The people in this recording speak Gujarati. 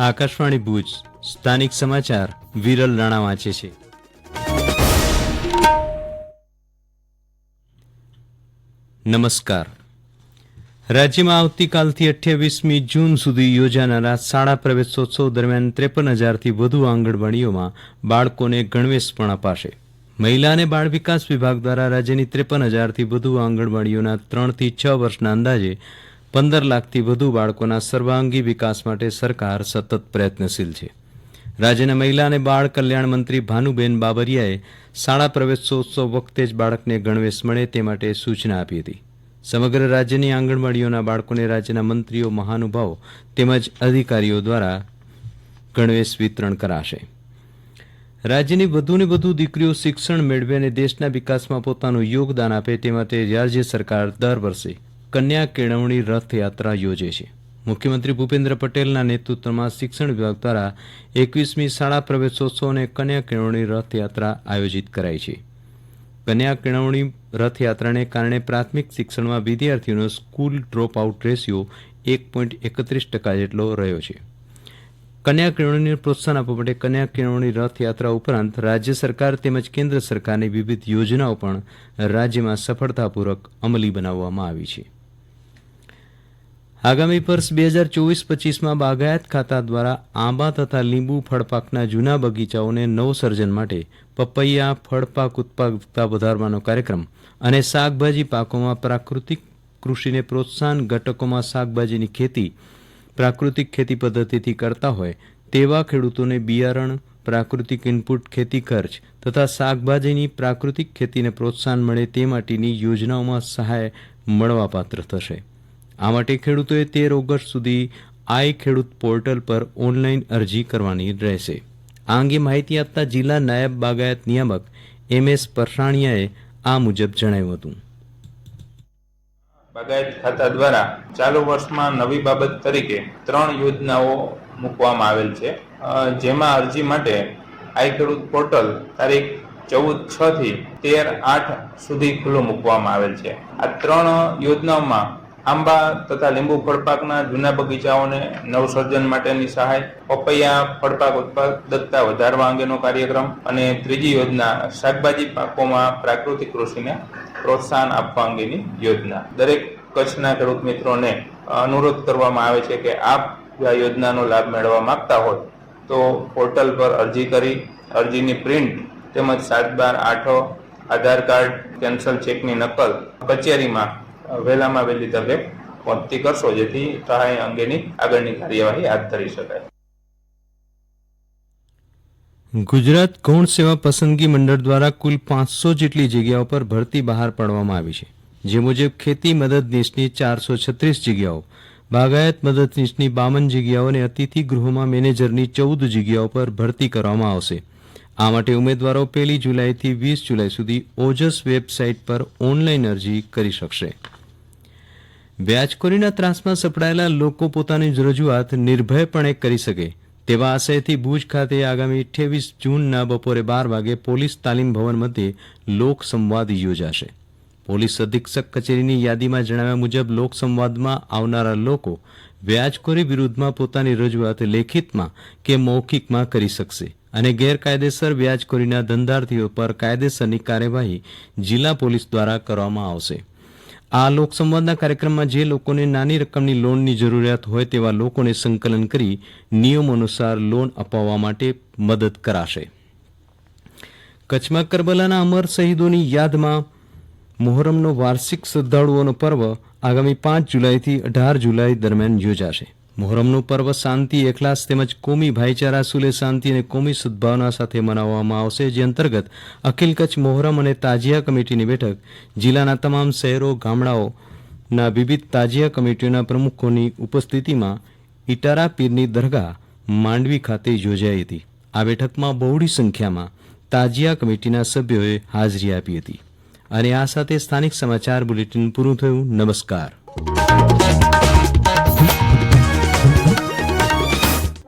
આકાશવાણી ભુજ, સ્થાનિક સમાચાર, વિરલ રાણા વાંચે છે. નમસ્કાર. રાજ્યમાં આવતીકાલથી અઠ્યાવીસમી જૂન સુધી યોજાનારા શાળા પ્રવેશોત્સવ દરમિયાન ત્રેપન હજારથી વધુ આંગણવાડીઓમાં બાળકોને ગણવેશ પણ અપાશે. મહિલા અને બાળ વિકાસ વિભાગ દ્વારા રાજ્યની ત્રેપન હજારથી વધુ આંગણવાડીઓના ત્રણથી છ વર્ષના અંદાજે પંદર લાખથી વધુ બાળકોના સર્વાંગી વિકાસ માટે સરકાર સતત પ્રયત્નશીલ છે. રાજ્યના મહિલા અને બાળ કલ્યાણ મંત્રી ભાનુબેન બાબરિયાએ શાળા પ્રવેશોત્સવ વખતે જ બાળકને ગણવેશ મળે તે માટે સૂચના આપી હતી. સમગ્ર રાજ્યની આંગણવાડીઓના બાળકોને રાજ્યના મંત્રીઓ મહાનુભાવો તેમજ અધિકારીઓ દ્વારા ગણવેશ વિતરણ કરાશે. રાજ્યની વધુને વધુ દીકરીઓ શિક્ષણ મેળવે અને દેશના વિકાસમાં પોતાનું યોગદાન આપે તે માટે રાજ્ય સરકાર દર વર્ષે કન્યા કેળવણી રથયાત્રા યોજે છે. મુખ્યમંત્રી ભૂપેન્દ્ર પટેલના નેતૃત્વમાં શિક્ષણ વિભાગ દ્વારા એકવીસમી શાળા પ્રવેશોત્સવ અને કન્યા કેળવણી રથયાત્રા આયોજિત કરાઈ છે. કન્યા કેળવણી રથયાત્રાને કારણે પ્રાથમિક શિક્ષણમાં વિદ્યાર્થીઓનો સ્કૂલ ડ્રોપ આઉટ રેશિયો એક પોઈન્ટ એકત્રીસ ટકા જેટલો રહ્યો છે. કન્યા કેળવણીને પ્રોત્સાહન આપવા માટે કન્યા કેળવણી રથયાત્રા ઉપરાંત રાજ્ય સરકાર તેમજ કેન્દ્ર સરકારની વિવિધ યોજનાઓ પણ રાજ્યમાં સફળતાપૂર્વક અમલી બનાવવામાં આવી છે. આગામી વર્ષ બે હજાર ચોવીસ પચીસમાં બાગાયત ખાતા દ્વારા આંબા તથા લીંબુ ફળપાકના જૂના બગીચાઓને નવસર્જન માટે પપૈયા, ફળપાક ઉત્પાદકતા વધારવાનો કાર્યક્રમ અને શાકભાજી પાકોમાં પ્રાકૃતિક કૃષિને પ્રોત્સાહન ઘટકોમાં શાકભાજીની ખેતી પ્રાકૃતિક ખેતી પદ્ધતિથી કરતા હોય તેવા ખેડૂતોને બિયારણ, પ્રાકૃતિક ઇનપુટ ખેતી ખર્ચ તથા શાકભાજીની પ્રાકૃતિક ખેતીને પ્રોત્સાહન મળે તે માટેની યોજનાઓમાં સહાય મળવાપાત્ર થશે. આ માટે ખેડૂતોએ તેર ઓગસ્ટ સુધી આઈ ખેડૂત પોર્ટલ પર ઓનલાઈન અરજી કરવાની રહેશે. આ અંગે માહિતી આપતા જિલ્લા નાયબ બાગાયત નિયામક એમ એસ પરસાણીયાએ આ મુજબ જણાવ્યું હતું. બાગાયત ખાતા દ્વારા ચાલુ વર્ષમાં નવી બાબત તરીકે ત્રણ યોજનાઓ મૂકવામાં આવેલ છે. જેમાં અરજી માટે આઈ ખેડૂત પોર્ટલ તારીખ ચૌદ છ થી તેર આઠ સુધી ખુલ્લું મૂકવામાં આવેલ છે. આ ત્રણ યોજનાઓમાં આંબા તથા લીંબુ ફળપાકના જૂના બગીચાઓને નવસર્જન માટેની સહાય, પપૈયા ફળપાક ઉત્પાદકતા વધારવા અંગેનો કાર્યક્રમ અને ત્રીજી યોજના, શાકભાજી પાકોમાં પ્રાકૃતિક કૃષિને પ્રોત્સાહન આપવા અંગેની યોજના. દરેક કચ્છના ખેડૂત મિત્રોને અનુરોધ કરવામાં આવે છે કે આપ આ યોજનાનો લાભ મેળવવા માંગતા હોય તો પોર્ટલ પર અરજી કરી, અરજીની પ્રિન્ટ તેમજ સાત બાર આઠો આધાર કાર્ડ, કેન્સલ ચેકની નકલ કચેરીમાં વહેલામાં વહેલી તકે પહોંચતી કરશો, જેથી સહાય અંગેની આગળની કાર્યવાહી હાથ ધરી શકાય. ગુજરાત ગૌણ સેવા પસંદગી મંડળ દ્વારા કુલ પાંચસો જેટલી જગ્યાઓ પર ભરતી બહાર પાડવામાં આવી છે. જે મુજબ ખેતી મદદનીશની ચારસો છત્રીસ જગ્યાઓ, બાગાયત મદદનીશની બાવન જગ્યાઓ અને અતિથિ ગૃહોમાં મેનેજરની ચૌદ જગ્યાઓ પર ભરતી કરવામાં આવશે. આ માટે ઉમેદવારો પહેલી જુલાઈથી વીસ જુલાઈ સુધી ઓજસ વેબસાઇટ પર ઓનલાઈન અરજી કરી શકશે. વ્યાજખોરીના ત્રાસમાં સપડાયેલા લોકો પોતાની રજૂઆત નિર્ભયપણે કરી શકે તેવા આશયથી ભુજ ખાતે આગામી અઠ્યાવીસ જૂનના બપોરે બાર વાગે પોલીસ તાલીમ ભવન મધ્યે લોકસંવાદ યોજાશે. પોલીસ અધિક્ષક કચેરીની યાદીમાં જણાવ્યા મુજબ લોકસંવાદમાં આવનારા લોકો વ્યાજખોરી વિરુદ્ધમાં પોતાની રજૂઆત લેખિતમાં કે મૌખિકમાં કરી શકશે અને ગેરકાયદેસર વ્યાજખોરીના ધંધાર્થીઓ પર કાયદેસરની કાર્યવાહી જિલ્લા પોલીસ દ્વારા કરવામાં આવશે. આ લોકસંવાદના કાર્યક્રમમાં જે લોકોને નાની રકમની લોનની જરૂરિયાત હોય તેવા લોકોને સંકલન કરી નિયમો અનુસાર લોન અપાવવા માટે મદદ કરાશે. કચ્છમાં કરબલાના અમર શહીદોની યાદમાં મોહરમનો વાર્ષિક શ્રદ્ધાળુઓનો પર્વ આગામી પાંચ જુલાઈથી અઢાર જુલાઈ દરમિયાન યોજાશે. મોહરમનું પર્વ શાંતિ એકલાસ તેમજ કોમી ભાઈચારા, સુલે શાંતિ અને કોમી સદભાવના સાથે મનાવવામાં આવશે, જે અંતર્ગત અખિલ કચ્છ મોહરમ અને તાજિયા કમિટીની બેઠક, જિલ્લાના તમામ શહેરો ગામડાઓના વિવિધ તાજિયા કમિટીઓના પ્રમુખોની ઉપસ્થિતિમાં ઇટારા પીરની દરગાહ માંડવી ખાતે યોજાઈ હતી. આ બેઠકમાં બહોળી સંખ્યામાં તાજિયા કમિટીના સભ્યોએ હાજરી આપી હતી. અને આ સાથે સ્થાનિક સમાચાર બુલેટિન પૂરું થયું. નમસ્કાર.